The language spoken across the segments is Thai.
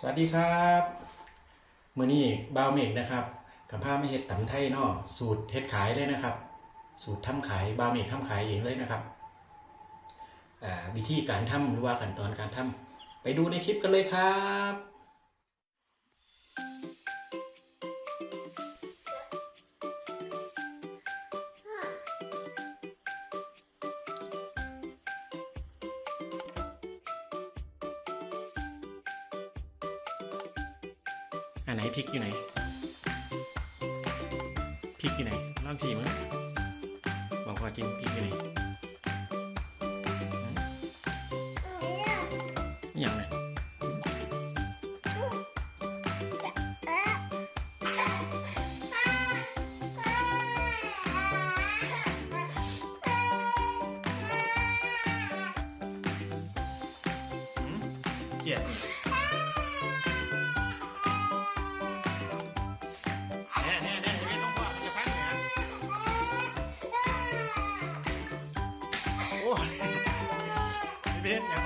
สวัสดีครับเมือนี้บ่าวเมกนะครับกับผ้าไม่เห็ดตำไทยเนอสูตรเห็ดขายเลยนะครับ สูตรทำขายบ่าวเมกทำขายเองเลยนะครับอ่าวิธีการทำหรือว่าขั้นตอนการทำไปดูในคลิปกันเลยครับ อันไหนพริกอยู่ไหนพริกอยู่ไหนลองชิมมั้งบอกว่ากินพริกอยู่ไหนอย่างไรเกลียด พี่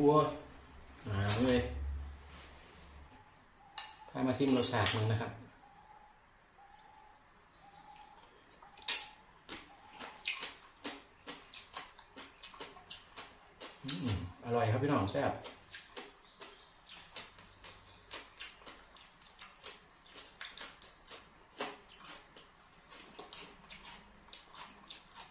อัวมาเลยพามาซิมรสชาติมึงนะครับ อร่อยครับพี่น้องแซ่บ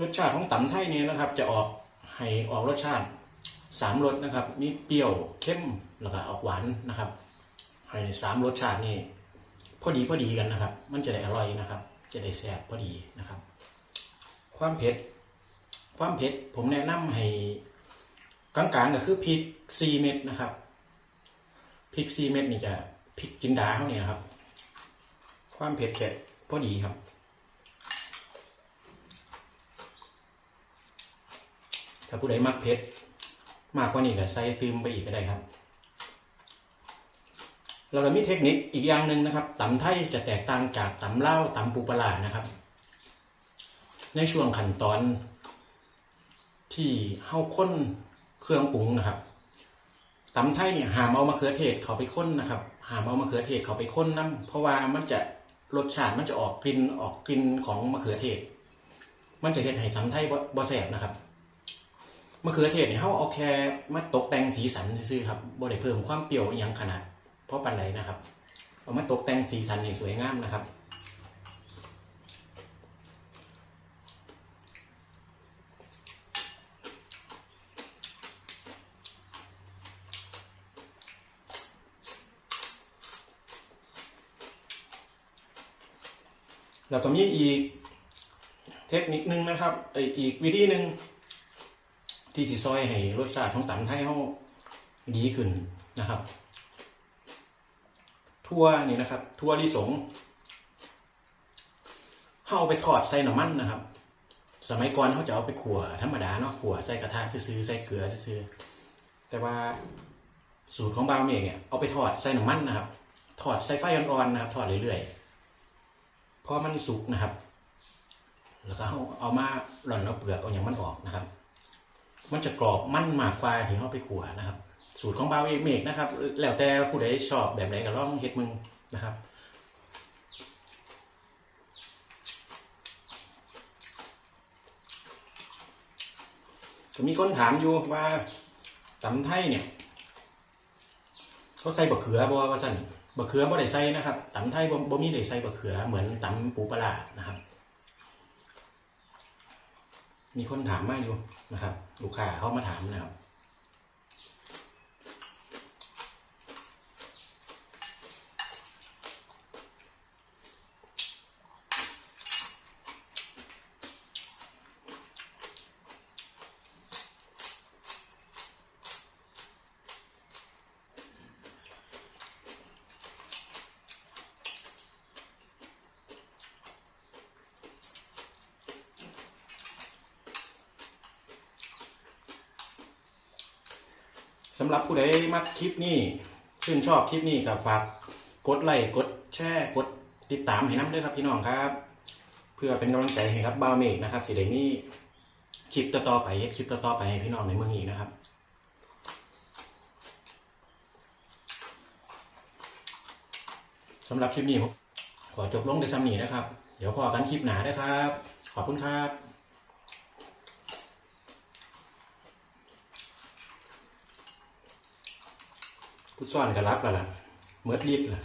รสชาติของตำไทยนี่นะครับ จะออกให้ออกรสชาติ สามรสนะครับมีเปรี้ยวเข้มแล้วก็ออกหวานนะครับ ให้สามรสชาตินี่พอดีพอดีกันนะครับ มันจะได้อร่อยนะครับ จะได้แซ่บพอดีนะครับ ความเผ็ด ความเผ็ดผมแนะนำให้กลางๆก็คือพริกซีเม็ดนะครับพริกซีเม็ดนี่จะพริกจินดาเขาเนี่ยครับ ความเผ็ดแค่พอดีครับถ้าผู้ใดมักเผ็ด มากกว่านี้ก็ใส่พิมไปอีกก็ได้ครับเราก็มีเทคนิคอีกอย่างหนึ่งนะครับตำไทยจะแตกต่างจากตำเล่าตำปูปลาร้านะครับ ในช่วงขั้นตอน ที่เฮาค้นเครื่องปรุงนะครับตำไทยเนี่ยหามเอามะเขือเทศเขาไปค้นนะครับ หามเอามะเขือเทศเขาไปค้นน้ำเพราะว่ามันจะรสชาติมันจะออกกลิ่นออกกลิ่นของมะเขือเทศ มันจะเห็นให้ตำไทยบ่บ่แสบนะครับ มะเขือเทศเนี่ยเฮาเอาแค่มาตกแต่งสีสันซื่อๆครับบ่ได้เพิ่มความเปรี้ยวอหยังขนาด เพราะปันไหนนะครับ เอามาตกแต่งสีสันให้สวยงามนะครับแล้วก็มีอีกเทคนิคนึงนะครับอีกวิธีหนึ่ง ที่สิซอยให้รสชาติของตำไทยเขาดีขึ้นนะครับทั่วนี่นะครับทั่วลิสงเขาเอาไปทอดใส่น้ำมันนะครับ สมัยก่อนเขาจะเอาไปขั่วธรรมดาเนาะขั่วใส่กระทะซื้อใส่เกลือซื้อแต่ว่าสูตรของบาวเมกเนี่ยเอาไปทอดใส่น้ำมันนะครับ ทอดใส่ไฟอ่อนๆนะครับ ทอดเรื่อยๆพอมันสุกนะครับ แล้วก็เอาเอามาหล่อนเอาเปลือกเอาอย่างมันออกนะครับ มันจะกรอบมันมากกว่าที่เขาไปขัวนะครับ สูตรของบาวเมกนะครับ แล้วแต่ผู้ใดชอบแบบไหนก็ลองเฮ็ดมึงนะครับก็มีคนถามอยู่ว่าตำไทยเนี่ยเขาใส่บะเขือบ่ว่าสั่นบะเขือบ่ได้ใส่นะครับตำไทยบ่บ่มีได้ใส่บะเขือเหมือนตำปูปลาร้านะครับ มีคนถามมาอยู่นะครับ ลูกค้าเขามาถามนะครับ สำหรับผู้ใดมักคลิปนี้ชื่นชอบคลิปนี้กับฝากกดไลค์กดแชร์กดติดตามให้น้ำด้วยครับพี่น้องครับ เพื่อเป็นกำลังใจให้ครับบาวเมกนะครับสิเดนี่คลิปต่อๆไปเฮ็ดคลิปต่อๆไปให้พี่น้องในเมืองอีกนะครับสำหรับคลิปนี้ผมขอจบลงในซ้ำนี้นะครับ เดี๋ยวพอกันคลิปหนาด้วยครับ ขอบคุณครับ ผู้ซ่อนก็รับแล้วล่ะเมื่อลิบล่ะ